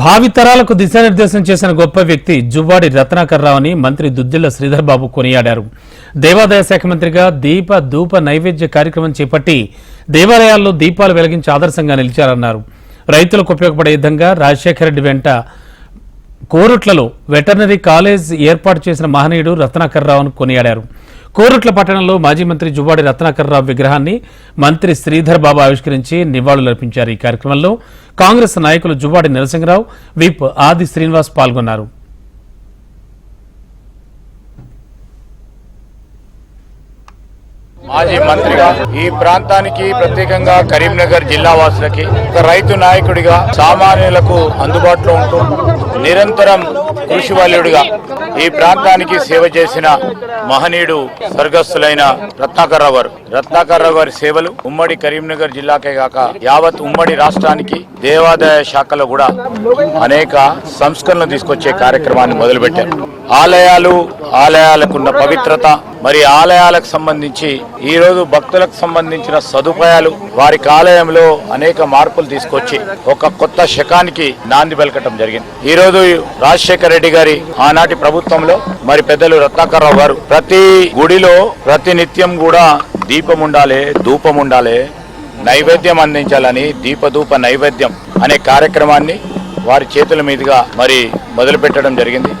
భావితరాలకు దిశానిర్దేశం చేసిన గొప్ప వ్యక్తి జువ్వాడి రత్నాకర్ రావు అని మంత్రి దుద్దిల్ల శ్రీధర్ బాబు కొనియాడారు. దేవాదాయ శాఖ మంత్రిగా దీప ధూప నైవేద్య కార్యక్రమం చేపట్టి దేవాలయాల్లో దీపాలు వెలిగించి ఆదర్శంగా నిలిచారన్నారు. రైతులకు ఉపయోగపడే విధంగా రాజశేఖర రెడ్డి వెంట కోరుట్లలో వెటర్నరీ కాలేజ్ ఏర్పాటు చేసిన మహనీయుడు రత్నాకర్ రావును కొనియాడారు. కోరుట్ల పట్టణంలో మాజీ మంత్రి జువ్వాడి రత్నాకర్రావు విగ్రహాన్ని మంత్రి శ్రీధర్ బాబు ఆవిష్కరించి నివాళులర్పించారు ఈ కార్యక్రమంలో కాంగ్రెస్ నాయకులు జువ్వాడి నరసింహరావు విప్ ఆది శ్రీనివాస్ పాల్గొన్నారు. మాజీ మంత్రిగా ఈ ప్రాంతానికి ప్రత్యేకంగా కరీంనగర్ జిల్లా వాసులకి ఒక రైతు నాయకుడిగా సామాన్యులకు అందుబాటులో ఉంటూ నిరంతరం కృషివాల్యుడిగా ఈ ప్రాంతానికి సేవ చేసిన మహనీయుడు స్వర్గస్థులైన రత్నాకర్రావు గారు. రత్నాకర్రావు గారి సేవలు ఉమ్మడి కరీంనగర్ జిల్లాకే కాక యావత్ ఉమ్మడి రాష్ట్రానికి దేవాదాయ శాఖలో కూడా అనేక సంస్కరణలు తీసుకొచ్చే కార్యక్రమాన్ని మొదలుపెట్టారు. ఆలయాలు ఆలయాలకున్న పవిత్రత మరి ఆలయాలకు సంబంధించి ఈ రోజు భక్తులకు సంబంధించిన సదుపాయాలు వారి ఆలయంలో అనేక మార్పులు తీసుకొచ్చి ఒక కొత్త శకానికి నాంది పలకటం జరిగింది. ఈ రోజు రాజశేఖర రెడ్డి గారి ఆనాటి ప్రభుత్వంలో మరి పెద్దలు రత్నాకర్రావు గారు ప్రతి గుడిలో ప్రతి నిత్యం కూడా దీపం ఉండాలి ధూపం ఉండాలి నైవేద్యం అందించాలని దీపధూప నైవేద్యం అనే కార్యక్రమాన్ని వారి చేతుల మీదుగా మరి మొదలుపెట్టడం జరిగింది.